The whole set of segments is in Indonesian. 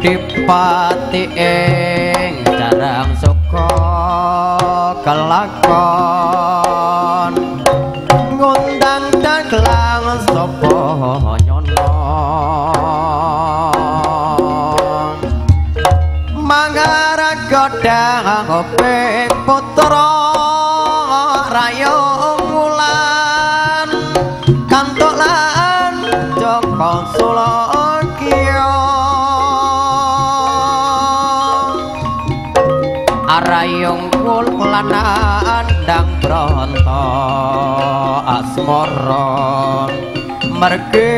dipati ing jarang suka kelakon. Ngundang daglang sapa nyono mangara godang openg putra rayong wulan kantuk lan joko sulakya arayong wulan andang bronto asmara merge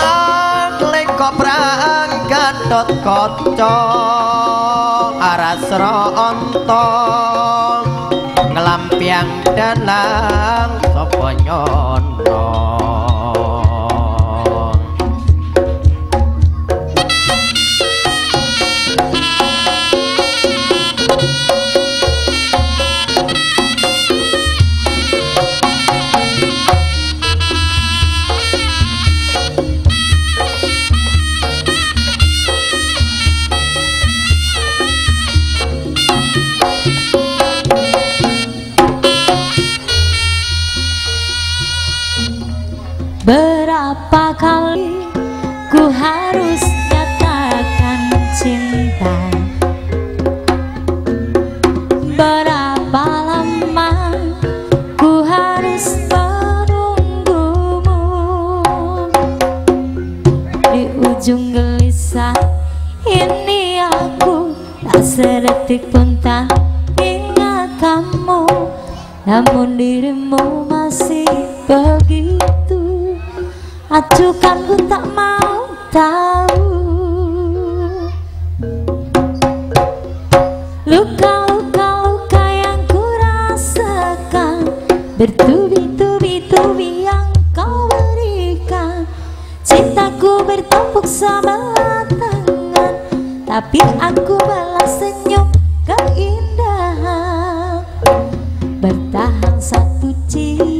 nalika pranggatot kaca arasra anta nglampiang dalang sapa nyono gelisah ini aku Tak sedetik pun tak ingat kamu Namun dirimu masih begitu. Acukan ku tak mau tahu Bertepuk sebelah tangan Tapi aku balas senyum keindahan Bertahan satu cinta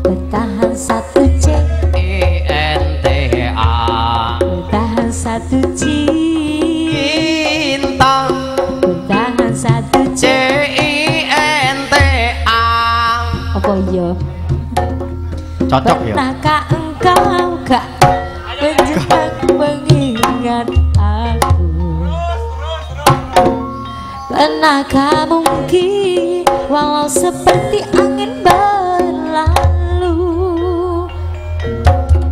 Bertahan satu cinta INTA Bertahan satu cinta Bertahan satu cinta CINTA Apa iya? Cocok ya? Pernahkah engkau gak Menjebak mengingat aku? Pernahkah mungkin Walau seperti angin berlalu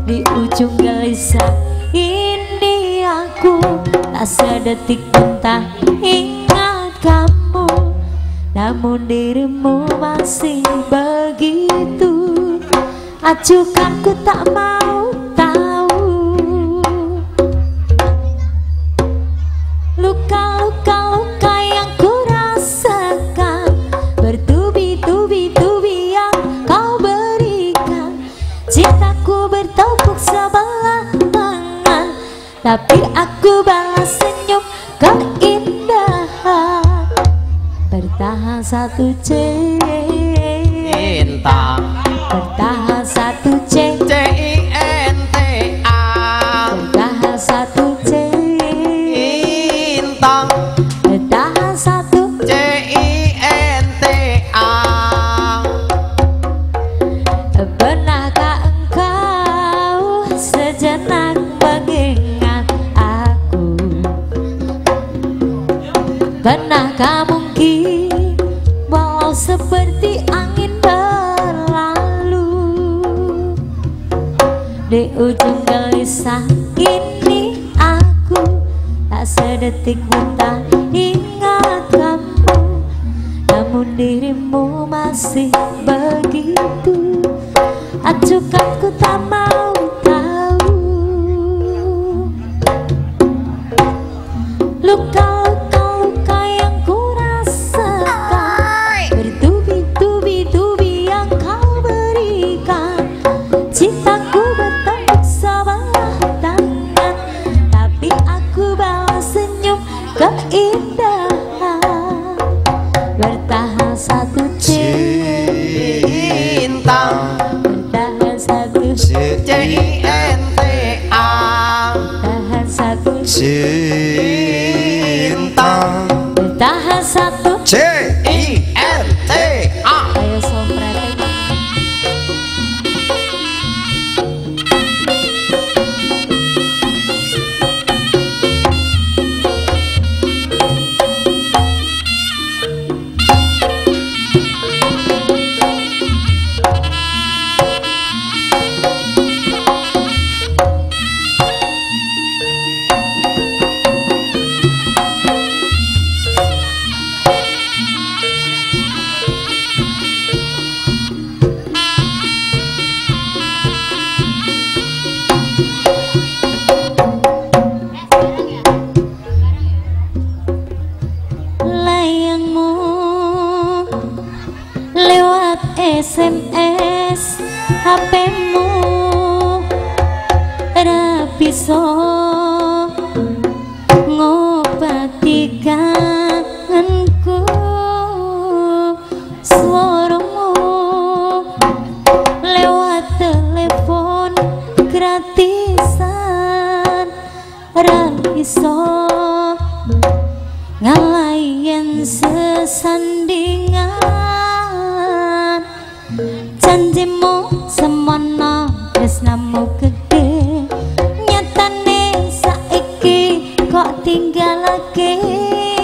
Di ujung gelisah ini aku Tak sedetik pun tak ingat kamu. Namun dirimu masih begitu Acukan ku tak mau tahu. Luka-luka-luka yang ku rasakan Bertubi-tubi-tubi yang kau berikan. Cintaku bertepuk sebelah tangan Tapi aku balas senyum keindahan. Bertahan satu cinta Pernahkah mungkin walau seperti angin berlalu Di ujung gelisah ini aku Tak sedetik pun tak ingat kamu. Namun dirimu masih begitu Acukan ku tak mau satu SMS HPmu ra bisa ngobati kangenku suaramu lewat telepon gratisan. Ra iso ngalayen sesan lelaki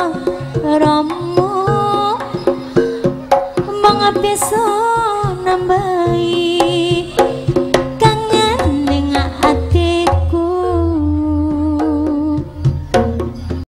Romo